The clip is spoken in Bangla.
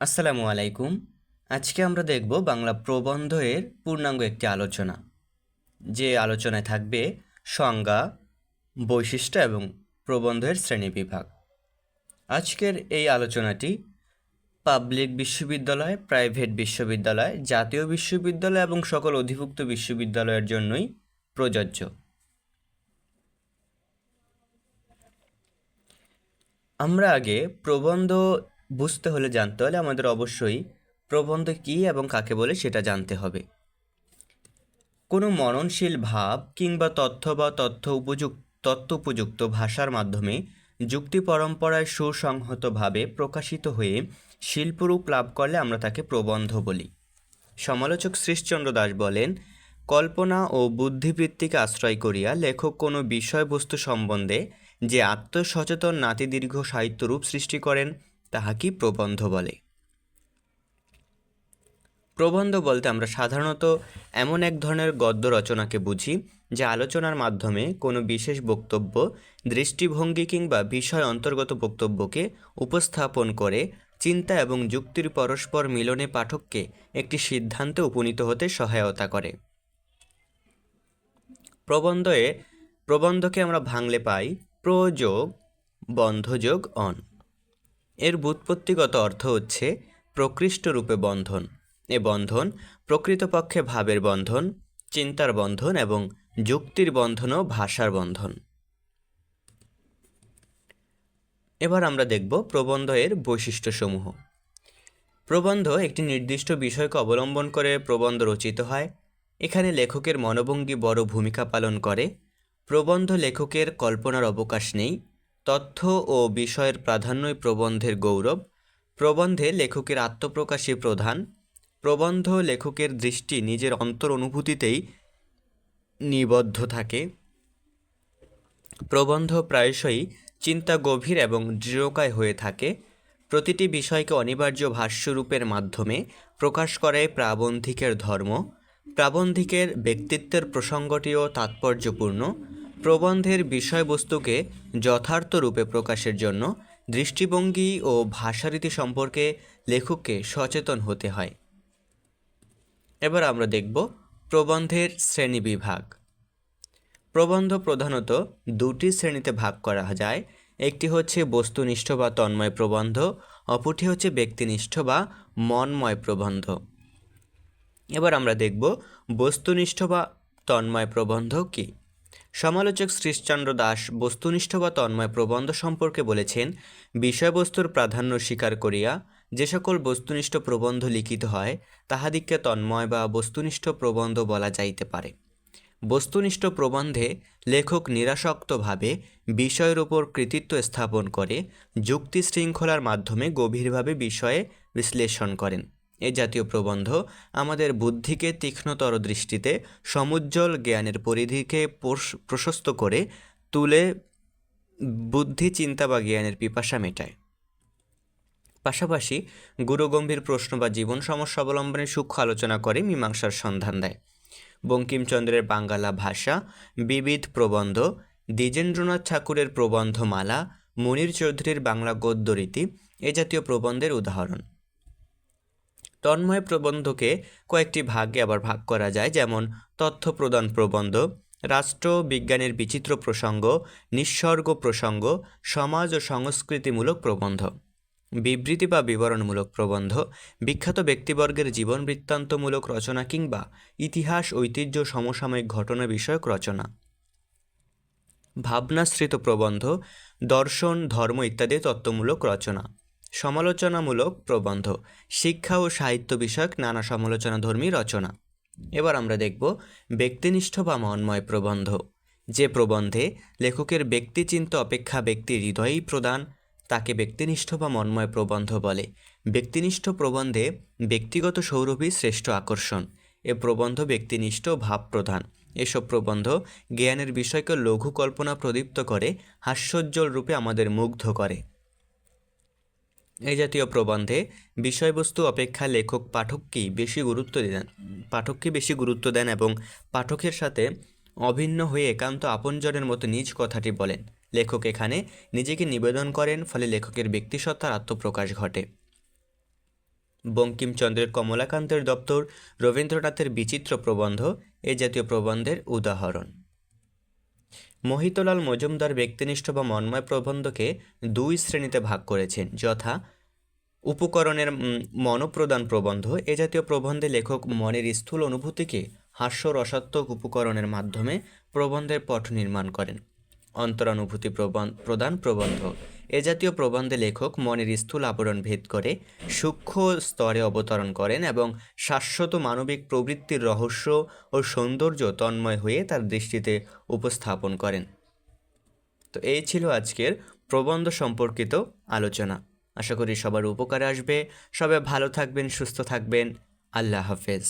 আসসালামু আলাইকুম। আজকে আমরা দেখব বাংলা প্রবন্ধ এর পূর্ণাঙ্গ একটি আলোচনা। যে আলোচনায় থাকবে সংজ্ঞা, বৈশিষ্ট্য এবং প্রবন্ধের শ্রেণীবিভাগ আজকের এই আলোচনাটি পাবলিক বিশ্ববিদ্যালয়, প্রাইভেট বিশ্ববিদ্যালয়, জাতীয় বিশ্ববিদ্যালয় এবং সকল অধিভুক্ত বিশ্ববিদ্যালয়ের জন্যই প্রযোজ্য। আমরা আগে প্রবন্ধ বুঝতে হলে জানতে হলে আমাদের অবশ্যই প্রবন্ধ কী এবং কাকে বলে সেটা জানতে হবে। কোনো মননশীল ভাব কিংবা তথ্য বা তথ্য উপযুক্ত তথ্য উপযুক্ত ভাষার মাধ্যমে যুক্তি পরম্পরায় সুসংহতভাবে প্রকাশিত হয়ে শিল্পরূপ লাভ করলে আমরা তাকে প্রবন্ধ বলি। সমালোচক শ্রীশচন্দ্র দাস বলেন, কল্পনা ও বুদ্ধিবৃত্তিকে আশ্রয় করিয়া লেখক কোনো বিষয়বস্তু সম্বন্ধে যে আত্মসচেতন নাতিদীর্ঘ সাহিত্যরূপ সৃষ্টি করেন তাহাকেই প্রবন্ধ বলে। প্রবন্ধ বলতে আমরা সাধারণত এমন এক ধরনের গদ্য রচনাকে বুঝি, যা আলোচনার মাধ্যমে কোনো বিশেষ বক্তব্য, দৃষ্টিভঙ্গি কিংবা বিষয় অন্তর্গত বক্তব্যকে উপস্থাপন করে, চিন্তা এবং যুক্তির পরস্পর মিলনে পাঠককে একটি সিদ্ধান্তে উপনীত হতে সহায়তা করে। প্রবন্ধে প্রবন্ধকে আমরা ভাঙলে পাই প্রযোগ, বন্ধযোগ, অন। এর ব্যুৎপত্তিগত অর্থ হচ্ছে প্রকৃষ্ট রূপে বন্ধন। এ বন্ধন প্রকৃতপক্ষে ভাবের বন্ধন, চিন্তার বন্ধন এবং যুক্তির বন্ধন ও ভাষার বন্ধন। এবার আমরা দেখব প্রবন্ধ এর বৈশিষ্ট্যসমূহ। প্রবন্ধ একটি নির্দিষ্ট বিষয়কে অবলম্বন করে প্রবন্ধ রচিত হয়। এখানে লেখকের মনোভঙ্গি বড় ভূমিকা পালন করে। প্রবন্ধ লেখকের কল্পনার অবকাশ নেই। তথ্য ও বিষয়ের প্রাধান্যই প্রবন্ধের গৌরব। প্রবন্ধে লেখকের আত্মপ্রকাশই প্রধান। প্রবন্ধ লেখকের দৃষ্টি নিজের অন্তর অনুভূতিতেই নিবদ্ধ থাকে। প্রবন্ধ প্রায়শই চিন্তা গভীর এবং দৃঢ়কায় হয়ে থাকে। প্রতিটি বিষয়কে অনিবার্য ভাষ্যরূপের মাধ্যমে প্রকাশ করে প্রাবন্ধিকের ধর্ম। প্রাবন্ধিকের ব্যক্তিত্বের প্রসঙ্গটিও তাৎপর্যপূর্ণ। প্রবন্ধের বিষয়বস্তুকে যথার্থ রূপে প্রকাশের জন্য দৃষ্টিভঙ্গি ও ভাষারীতি সম্পর্কে লেখককে সচেতন হতে হয়। এবার আমরা দেখব প্রবন্ধের শ্রেণীবিভাগ প্রবন্ধ প্রধানত দুটি শ্রেণীতে ভাগ করা যায়। একটি হচ্ছে বস্তুনিষ্ঠ বা তন্ময় প্রবন্ধ, অপরটি হচ্ছে ব্যক্তিনিষ্ঠ বা মনময় প্রবন্ধ। এবার আমরা দেখব বস্তুনিষ্ঠ বা তন্ময় প্রবন্ধ কী? সমালোচক শ্রীশচন্দ্র দাস বস্তুনিষ্ঠ বা তন্ময় প্রবন্ধ সম্পর্কে বলেছেন, বিষয়বস্তুর প্রাধান্য স্বীকার করিয়া যে সকল বস্তুনিষ্ঠ প্রবন্ধ লিখিত হয়, তাহাদিগকে তন্ময় বা বস্তুনিষ্ঠ প্রবন্ধ বলা যাইতে পারে। বস্তুনিষ্ঠ প্রবন্ধে লেখক নিরাসক্তভাবে বিষয়ের উপর কৃতিত্ব স্থাপন করে, যুক্তি শৃঙ্খলার মাধ্যমে গভীরভাবে বিষয়ে বিশ্লেষণ করেন। এ জাতীয় প্রবন্ধ আমাদের বুদ্ধিকে তীক্ষ্ণতর দৃষ্টিতে, সমুজ্জ্বল জ্ঞানের পরিধিকে প্রশস্ত করে তুলে বুদ্ধি, চিন্তা বা জ্ঞানের পিপাসা মেটায়। পাশাপাশি গুরুগম্ভীর প্রশ্ন বা জীবন সমস্যা অবলম্বনে সূক্ষ্ম আলোচনা করে মীমাংসার সন্ধান দেয়। বঙ্কিমচন্দ্রের বাঙ্গালা ভাষা, বিবিধ প্রবন্ধ, দ্বিজেন্দ্রনাথ ঠাকুরের প্রবন্ধমালা, মনির চৌধুরীর বাংলা গদ্যরীতি এ জাতীয় প্রবন্ধের উদাহরণ। তন্ময় প্রবন্ধকে কয়েকটি ভাগে আবার ভাগ করা যায়, যেমন তথ্য প্রদান প্রবন্ধ, রাষ্ট্র বিজ্ঞানের বিচিত্র প্রসঙ্গ, নিঃসর্গ প্রসঙ্গ, সমাজ ও সংস্কৃতিমূলক প্রবন্ধ। বিবৃতি বা বিবরণমূলক প্রবন্ধ, বিখ্যাত ব্যক্তিবর্গের জীবন বৃত্তান্তমূলক রচনা কিংবা ইতিহাস, ঐতিহ্য, সমসাময়িক ঘটনা বিষয়ক রচনা। ভাবনাশ্রিত প্রবন্ধ, দর্শন, ধর্ম ইত্যাদি তত্ত্বমূলক রচনা। সমালোচনামূলক প্রবন্ধ, শিক্ষা ও সাহিত্য বিষয়ক নানা সমালোচনাধর্মী রচনা। এবার আমরা দেখব ব্যক্তিনিষ্ঠ বা মন্ময় প্রবন্ধ। যে প্রবন্ধে লেখকের ব্যক্তিচিন্ত অপেক্ষা ব্যক্তির হৃদয়ই প্রদান তাকে ব্যক্তিনিষ্ঠ বা মন্ময় প্রবন্ধ বলে। ব্যক্তিনিষ্ঠ প্রবন্ধে ব্যক্তিগত সৌরভী শ্রেষ্ঠ আকর্ষণ। এ প্রবন্ধ ব্যক্তিনিষ্ঠ ভাব প্রধান এসব প্রবন্ধ জ্ঞানের বিষয়কে লঘু কল্পনা প্রদীপ্ত করে, হাস্যোজ্জ্বল রূপে আমাদের মুগ্ধ করে। এই জাতীয় প্রবন্ধে বিষয়বস্তু, অপেক্ষা, লেখক পাঠককেই বেশি গুরুত্ব দেন, পাঠককে বেশি গুরুত্ব দেন এবং পাঠকের সাথে অভিন্ন হয়ে একান্ত আপনজনের মতো নিজ কথাটি বলেন। লেখক এখানে নিজেকে নিবেদন করেন, ফলে লেখকের ব্যক্তিসত্তার আত্মপ্রকাশ ঘটে। বঙ্কিমচন্দ্রের কমলাকান্তের দপ্তর রবীন্দ্রনাথের বিচিত্র প্রবন্ধ এ জাতীয় প্রবন্ধের উদাহরণ। মোহিতলাল মজুমদার ব্যক্তিনিষ্ঠ বা মন্ময় প্রবন্ধকে দুই শ্রেণীতে ভাগ করেছেন, যথা উপকরণের মনোপ্রদান প্রবন্ধ। এ জাতীয় প্রবন্ধে লেখক মনের স্থূল অনুভূতিকে হাস্য রসাত্মক উপকরণের মাধ্যমে প্রবন্ধের পট নির্মাণ করেন। অন্তরানুভূতি প্রদান প্রবন্ধ। এ জাতীয় প্রবন্ধে লেখক মনের স্থূল আবরণ ভেদ করে সূক্ষ্ম স্তরে অবতরণ করেন এবং শাশ্বত মানবিক প্রবৃত্তির রহস্য ও সৌন্দর্য তন্ময় হয়ে তার দৃষ্টিতে উপস্থাপন করেন। তো এই ছিল আজকের প্রবন্ধ সম্পর্কিত আলোচনা। আশা করি সবার উপকারে আসবে। সবাই ভালো থাকবেন, সুস্থ থাকবেন। আল্লাহ হাফেজ।